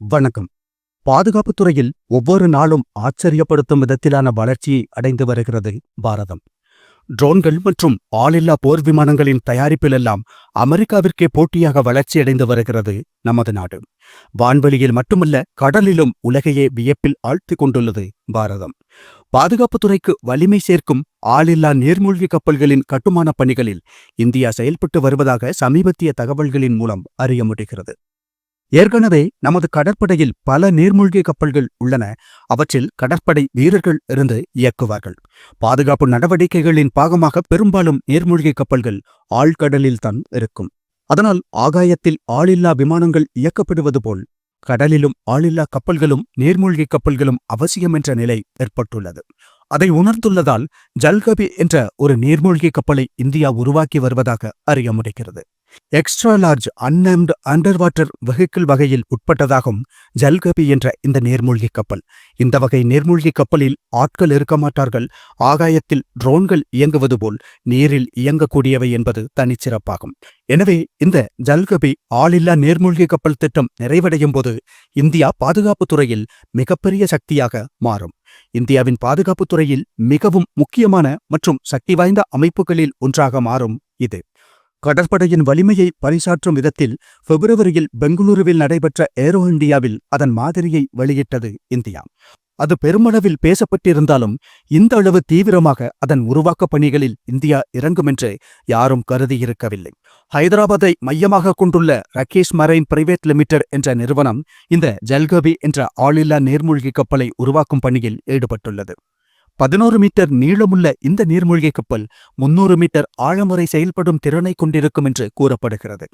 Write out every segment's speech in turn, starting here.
வணக்கம். பாதுகாப்புத் துறையில் ஒவ்வொரு நாளும் ஆச்சரியப்படுத்தும் விதத்திலான வளர்ச்சியை அடைந்து வருகிறது பாரதம். ட்ரோன்கள் மற்றும் ஆளில்லா போர் விமானங்களின் தயாரிப்பிலெல்லாம் அமெரிக்காவிற்கே போட்டியாக வளர்ச்சியடைந்து வருகிறது நமது நாடு. வான்வெளியில் மட்டுமல்ல கடலிலும் உலகையே வியப்பில் ஆழ்த்தி கொண்டுள்ளது பாரதம். பாதுகாப்புத் துறைக்கு வலிமை சேர்க்கும் ஆளில்லா நீர்மூழ்கி கப்பல்களின் கட்டுமானப் பணிகளில் இந்தியா செயல்பட்டு வருவதாக சமீபத்திய தகவல்களின் மூலம் அறிய முடிகிறது. ஏற்கனவே நமது கடற்படையில் பல நீர்மூழ்கி கப்பல்கள் உள்ளன. அவற்றில் கடற்படை வீரர்கள் இருந்து இயக்குவார்கள். பாதுகாப்பு நடவடிக்கைகளின் பாகமாக பெரும்பாலும் நீர்மூழ்கி கப்பல்கள் ஆழ்கடலில்தான் இருக்கும். அதனால் ஆகாயத்தில் ஆளில்லா விமானங்கள் இயக்கப்படுவது போல் கடலிலும் ஆளில்லா கப்பல்களும் நீர்மூழ்கி கப்பல்களும் அவசியம் என்ற நிலை ஏற்பட்டுள்ளது. அதை உணர்ந்துள்ளதால் ஜல்கபி என்ற ஒரு நீர்மூழ்கி கப்பலை இந்தியா உருவாக்கி வருவதாக அறிய முடிகிறது. Extra large unmanned under water vehicle வகையில் உட்பட்டதாகும் ஜல்கபி என்ற இந்த நீர்மூழ்கி கப்பல். இந்த வகை நீர்மூழ்கி கப்பலில் ஆட்கள் இருக்க மாட்டார்கள். ஆகாயத்தில் ட்ரோன்கள் இயங்குவது போல் நீரில் இயங்கக்கூடியவை என்பது தனிச்சிறப்பாகும். எனவே இந்த ஜல்கபி ஆளில்லா நீர்மூழ்கி கப்பல் திட்டம் நிறைவடையும் போது இந்தியா பாதுகாப்புத் துறையில் மிகப்பெரிய சக்தியாக மாறும். இந்தியாவின் பாதுகாப்புத் துறையில் மிகவும் முக்கியமான மற்றும் சக்தி வாய்ந்த அமைப்புகளில் ஒன்றாக மாறும் இது. கடற்படையின் வலிமையை பறைசாற்றும் விதத்தில் பிப்ரவரியில் பெங்களூருவில் நடைபெற்ற ஏரோ இந்தியாவில் அதன் மாதிரியை வெளியிட்டது இந்தியா. அது பெருமளவில் பேசப்பட்டிருந்தாலும் இந்த அளவு தீவிரமாக அதன் உருவாக்கப் பணிகளில் இந்தியா இறங்கும் என்று யாரும் கருதியிருக்கவில்லை. ஹைதராபாத்தை மையமாக கொண்டுள்ள ரகேஷ் மரைன் பிரைவேட் லிமிடெட் என்ற நிறுவனம் இந்த ஜல்கபி என்ற ஆளில்லா நீர்மூழ்கி கப்பலை உருவாக்கும் பணியில் ஈடுபட்டுள்ளது. பதினோரு மீட்டர் நீளமுள்ள இந்த நீர்மூழ்கி கப்பல் முன்னூறு மீட்டர் ஆழமுறை செயல்படும் திறனை கொண்டிருக்கும் என்று கூறப்படுகிறது.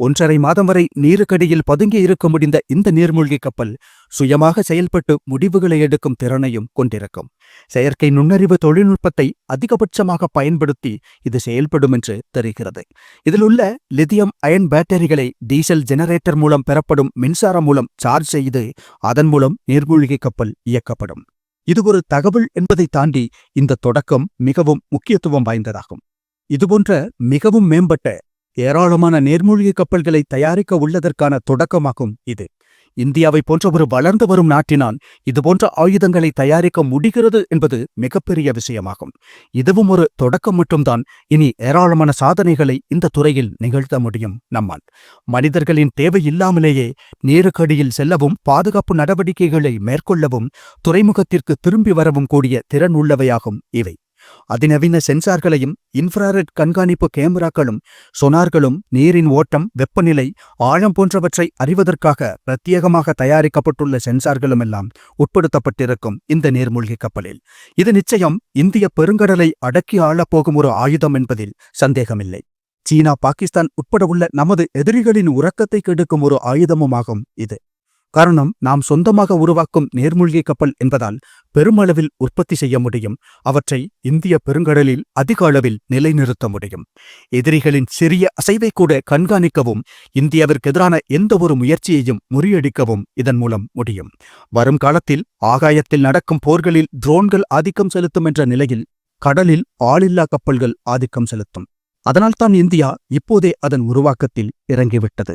ஒன்றரை மாதம் வரை நீருக்கடியில் பதுங்கி இருக்க முடிந்த இந்த நீர்மூழ்கி கப்பல் சுயமாக செயல்பட்டு முடிவுகளை எடுக்கும் திறனையும் கொண்டிருக்கும். செயற்கை நுண்ணறிவு தொழில்நுட்பத்தை அதிகபட்சமாக பயன்படுத்தி இது செயல்படும் என்று தெரிகிறது. இதில் உள்ள லித்தியம் அயன் பேட்டரிகளை டீசல் ஜெனரேட்டர் மூலம் பெறப்படும் மின்சாரம் மூலம் சார்ஜ் செய்து அதன் மூலம் நீர்மூழ்கி கப்பல் இயக்கப்படும். இது ஒரு தகவல் என்பதை தாண்டி இந்த தொடக்கம் மிகவும் முக்கியத்துவம் வாய்ந்ததாகும். இதுபோன்ற மிகவும் மேம்பட்ட ஏராளமான நேர்மூழ்கி கப்பல்களை தயாரிக்க உள்ளதற்கான தொடக்கமாகும் இது. இந்தியாவை போன்ற ஒரு வளர்ந்து வரும் நாட்டினால் இதுபோன்ற ஆயுதங்களை தயாரிக்க முடிகிறது என்பது மிகப்பெரிய விஷயமாகும். இதுவும் ஒரு தொடக்கம் மட்டும்தான். இனி ஏராளமான சாதனைகளை இந்த துறையில் நிகழ்த்த முடியும் நம்மால். மனிதர்களின் தேவையில்லாமலேயே நீருக்கடியில் செல்லவும் பாதுகாப்பு நடவடிக்கைகளை மேற்கொள்ளவும் துறைமுகத்திற்கு திரும்பி வரவும் கூடிய திறன் உள்ளவையாகும் இவை. அதிநவீன சென்சார்களையும் இன்ஃப்ராரெட் கண்காணிப்பு கேமராக்களும் சொனார்களும் நீரின் ஓட்டம் வெப்பநிலை ஆழம் போன்றவற்றை அறிவதற்காக பிரத்யேகமாக தயாரிக்கப்பட்டுள்ள சென்சார்களும் எல்லாம் உட்படுத்தப்பட்டிருக்கும் இந்த நீர்மூழ்கி கப்பலில். இது நிச்சயம் இந்திய பெருங்கடலை அடக்கி ஆளப்போகும் ஒரு ஆயுதம் என்பதில் சந்தேகமில்லை. சீனா பாகிஸ்தான் உட்பட உள்ள நமது எதிரிகளின் உறக்கத்தை கெடுக்கும் ஒரு ஆயுதமுமாகும் இது. காரணம் நாம் சொந்தமாக உருவாக்கும் நேர்மூழ்கி கப்பல் என்பதால் பெருமளவில் உற்பத்தி செய்ய முடியும். அவற்றை இந்திய பெருங்கடலில் அதிக அளவில் நிலைநிறுத்த முடியும். எதிரிகளின் சிறிய அசைவை கூட கண்காணிக்கவும் இந்தியாவிற்கு எதிரான எந்தவொரு முயற்சியையும் முறியடிக்கவும் இதன் மூலம் முடியும். வரும் காலத்தில் ஆகாயத்தில் நடக்கும் போர்களில் ட்ரோன்கள் ஆதிக்கம் செலுத்தும் என்ற நிலையில் கடலில் ஆளில்லா கப்பல்கள் ஆதிக்கம் செலுத்தும். அதனால்தான் இந்தியா இப்போதே அதன் உருவாக்கத்தில் இறங்கிவிட்டது.